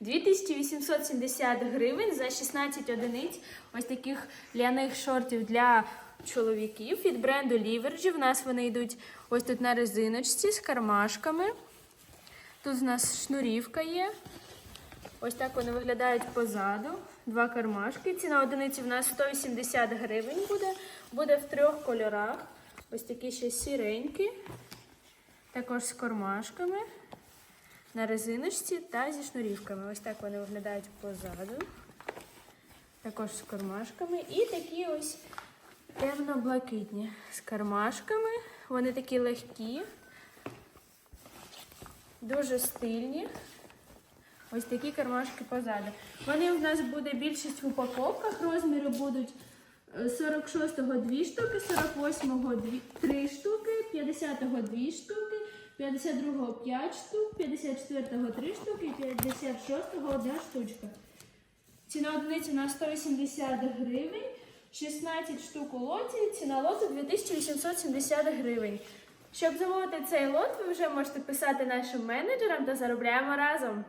2870 гривень за 16 одиниць ось таких ляних шортів для чоловіків від бренду Ліверджі. В нас вони йдуть ось тут на резиночці з кармашками. Тут у нас шнурівка є. Ось так вони виглядають позаду. Два кармашки. Ціна одиниці в нас 180 гривень буде. Буде в трьох кольорах. Ось такі ще сіренькі. Також з кармашками. На резиночці та зі шнурівками. Ось так вони виглядають позаду. Також з кармашками. І такі ось темно-блакитні з кармашками. Вони такі легкі, дуже стильні. Ось такі кармашки позаду. Вони у нас буде більшість в упаковках. Розміри будуть е, 46-го 2 штуки, 48-го 3 штуки, 50-го 2 штуки, 52-го 5 штук, 54-го 3 штуки і 56-го 1 штучка. Ціна одиниці на 180 гривень, 16 штук у лоті, ціна лоту 2870 гривень. Щоб замовити цей лот, ви вже можете писати нашим менеджерам та заробляємо разом.